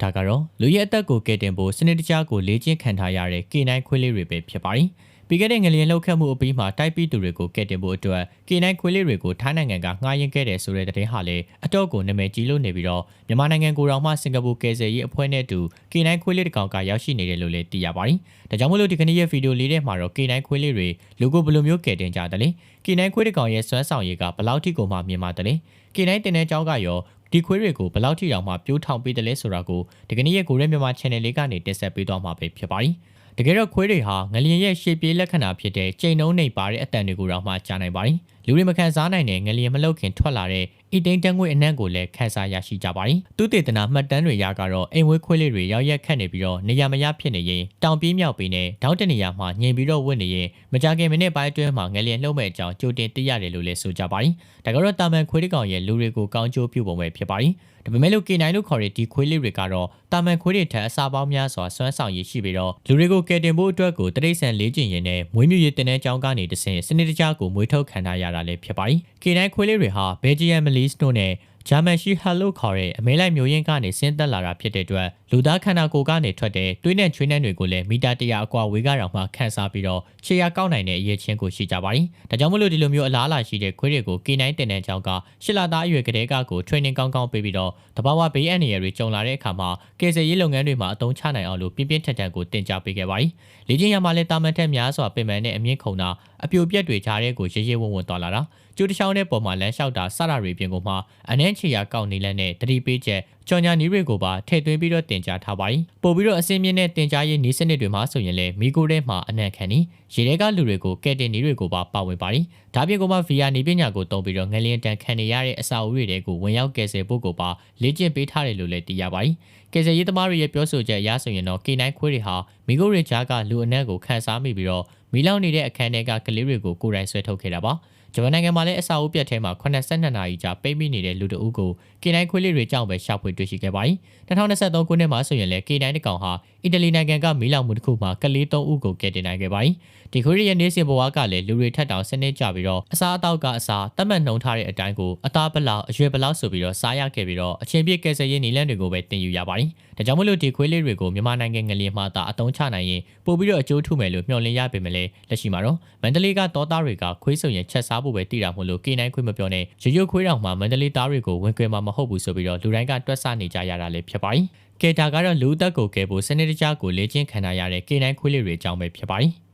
ဒါကတော့လူရဲ့အသက်ကိုကယ်တင်ဖို့စနစ်တကျကိုလေ့ကျင့်ခံထားရတဲ့ K9 ခွေးလေးတွေပဲဖြစ်ပါတယ်။ပြီးခဲ့တဲ့ငလျင်လှုပ်ခတ်မှုအပြီးမှာတိုက်ပြီးသူတွေကိုကယ်တင်ဖို့အတွက် K9 ခွေးလေးတွေကိုထိုင်းနိုင်ငံကငှားရမ်းခဲ့တယ်ဆိုတဲ့သတင်းဟာလည်းအတော့ကိုနာမည်ကြီးလို့နေပြီးတော့မြန်မာနိုင်ငံကိုတောင်မှစင်ကာပူကယ်ဆယ်ရေးအဖွဲ့နဲ့အတူ K9 ခွေးလေးတစ်ကောင်ကရောက်ရှိနေတယ်လို့လည်းသိရပါတယ်။ဒါကြောင့်မလို့ဒီကနေ့ရဲ့ဗီဒီယိုလေးထဲမှာတော့ K9 ခွေးလေးတွေလူကိုဘယ်လိုမျိုးကယ်တင်ကြတယ်လဲ။ K9 ခွေးတစ်ကောင်ရဲ့စွမ်းဆောင်ရည်ကဘယ်လောက်ထိကိုမှမြင်ပါတယ်လဲ။ K9 တင်တဲ့ကြောင်းကရော ဒီခွေးတွေကိုဘယ်လောက်ထိတောင်မှပြိုးထောင်ပေးတယ်လဲဆိုတာကိုဒီကနေ့ရဲ့ကိုရဲမြန်မာ channel လေးကနေတင်ဆက်ပေးသွားမှာပဲဖြစ်ပါတယ်။တကယ်တော့ခွေးတွေဟာငလျင်ရဲ့ရှေ့ပြေးလက္ခဏာဖြစ်တဲ့ချိန်နှုံးနေပါတဲ့အတန်တွေကိုတော့မှကြားနိုင်ပါတယ်။ လူတွေမခံစားနိုင်တဲ့ငလျင်မလုတ်ခင်ထွက်လာတဲ့အီတိန်တန်းငွေအနှံ့ကိုလည်းခန်းစားရရှိကြပါတယ်။သူတေသနာမှတ်တမ်းတွေရကတော့အိမ်ဝဲခွေးလေးတွေရောက်ရက်ခတ်နေပြီးတော့နေရမရဖြစ်နေရင်တောင်ပြေးမြောက်ပြီးနဲ့တောင်းတနေရမှာညင်ပြီးတော့ဝင့်နေရင်မကြခင်မိနစ်ပိုင်းအတွင်းမှာငလျင်လှုပ်မဲ့အကြောင်းကြိုတင်သိရတယ်လို့လည်းဆိုကြပါတယ်။ဒါကတော့တာမန်ခွေးတစ်ကောင်ရဲ့လူတွေကိုကောင်းကျိုးပြုပုံပဲဖြစ်ပါတယ်။ဒါပေမဲ့လို့ K9 လို့ခေါ်တဲ့ဒီခွေးလေးတွေကတော့တာမန်ခွေးတွေထက်အစာပေါင်းများစွာစွမ်းဆောင်ရည်ရှိပြီးတော့လူတွေကိုကယ်တင်ဖို့အတွက်ကိုတရိတ်ဆန်လေးကျင်ရင်နဲ့မွေးမြူရေးတင်တဲ့ကြောင်းကနေတဆင့်စနစ်တကျကိုမွေးထုတ်ခံထားရတာလည်းဖြစ်ပါတယ်။ K9 ခွေးလေးတွေဟာ Belgian Malese တို့နဲ့ ဂျာမန်ရှိဟယ်လိုခေါ်တဲ့အမေလိုက်မျိုးရင်းကနေဆင်းသက်လာတာဖြစ်တဲ့အတွက်လူသားခန္ဓာကိုယ်ကနေထွက်တဲ့တွေးနဲ့ချွေးနှံတွေကိုလည်းမီတာတရာအကွာဝေးကတောင်မှခန်းစားပြီးတော့ခြေရကောက်နိုင်တဲ့အရေးချင်းကိုရှိကြပါတယ်။ဒါကြောင့်မလို့ဒီလိုမျိုးအလားအလာရှိတဲ့ခွေးတွေကို K9 တင်တဲ့ကြောင်းကရှစ်လသားအရွယ်ကလေးကကို training ကောင်းကောင်းပေးပြီးတော့တဘာဝဘေးအန္တရာယ်တွေကြုံလာတဲ့အခါမှာကယ်ဆယ်ရေးလုပ်ငန်းတွေမှာအသုံးချနိုင်အောင်လို့ပြင်းပြင်းထန်ထန်ကိုတင် जा ပေးခဲ့ပါတယ်။လေ့ကျင့်ရမှာလည်းတာမန်ထက်များစွာပင်ပန်းတဲ့အမြင့်ခုံတာအပြိုပြက်တွေကြားတဲ့ကိုရေရေဝုံဝုံသွားလာတာ ကျိုးတစ်ချောင်းတဲ့ပုံမှာလမ်းလျှောက်တာစတာတွေပြင်ကိုမှအနှဲချီယာကောက်နေလန်းနဲ့တတိပေးချက်ကြော်ညာနီးတွေကိုပါထည့်သွင်းပြီးတော့တင် जा ထားပါတယ်ပို့ပြီးတော့အစင်းမြင့်တဲ့တင် जा ရေးနီးစနစ်တွေမှာဆိုရင်လည်းမိကိုတဲ့မှာအနံ့ခံနေရေထဲကလူတွေကိုကဲတင်နီးတွေကိုပါပါဝင်ပါတယ်ဒါပြင်ကိုမှ VR နေပညာကိုတုံးပြီးတော့ငလျင်တန်ခံနေရတဲ့အစာအုပ်တွေကိုဝင်ရောက်ကယ်ဆယ်ဖို့ကိုပါလေ့ကျင့်ပေးထားတယ်လို့လည်းသိရပါတယ်ကယ်ဆယ်ရေးသမားတွေရဲ့ပြောဆိုချက်အရဆိုရင်တော့ K9 ခွေးတွေဟာမိကိုရကြားကလူအနက်ကိုခန်းစားမိပြီးတော့မီလောင်နေတဲ့အခန်းထဲကကလေးတွေကိုကိုယ်တိုင်ဆွဲထုတ်ခဲ့တာပါ ဂျပန်နိုင်ငံမှာလည်းအစာအုပ်ပြတ်ထဲမှာ82နာရီကြာပိတ်မိနေတဲ့လူတအုပ်ကို K9 ခွေးလေးတွေကြောင့်ပဲရှာဖွေတွေ့ရှိခဲ့ပါတယ်။2023ခုနှစ်မှာဆိုရင်လည်း K9 တကောင်ဟာအီတလီနိုင်ငံကမီးလောင်မှုတစ်ခုမှာကလေး3ဦးကိုကယ်တင်နိုင်ခဲ့ပါတယ်။ဒီခွေးရဲ့နေစဉ်ဘဝကလည်းလူတွေထက်တောင်စနစ်ကြပြီးတော့အစာအသောက်ကအစာတတ်မှတ်နှုံထားတဲ့အတိုင်းကိုအသားပလောက်အရွယ်ပလောက်ဆိုပြီးတော့စားရခဲ့ပြီးတော့အချင်းပြည့်ကယ်ဆယ်ရေးနည်းလမ်းတွေကိုပဲတင်ယူရပါတယ်။ဒါကြောင့်မလို့ဒီခွေးလေးတွေကိုမြန်မာနိုင်ငံငလျင်မှာသာအသုံးချနိုင်ရင်ပို့ပြီးတော့အကျိုးထုမယ်လို့မျှော်လင့်ရပေမဲ့လည်းလက်ရှိမှာတော့မန္တလေးကတောသားတွေကခွေးစုံရင်ချက်စားဖို့ပဲတည်တာမို့လို့ K9 ခွေးမပြောနဲ့ရရွခွေးတောင်မှာမန္တလေးသားတွေကိုဝင်ခွဲမှာမဟုတ်ဘူးဆိုပြီးတော့လူတိုင်းကတွက်ဆနေကြရတာလည်းဖြစ်ပါတယ်။ကေတာကတော့လူသက်ကိုကဲဖို့စနစ်တကျကိုလေ့ကျင့်ခံရတဲ့ K9 ခွေးလေးတွေအကြောင်းပဲဖြစ်ပါတယ်။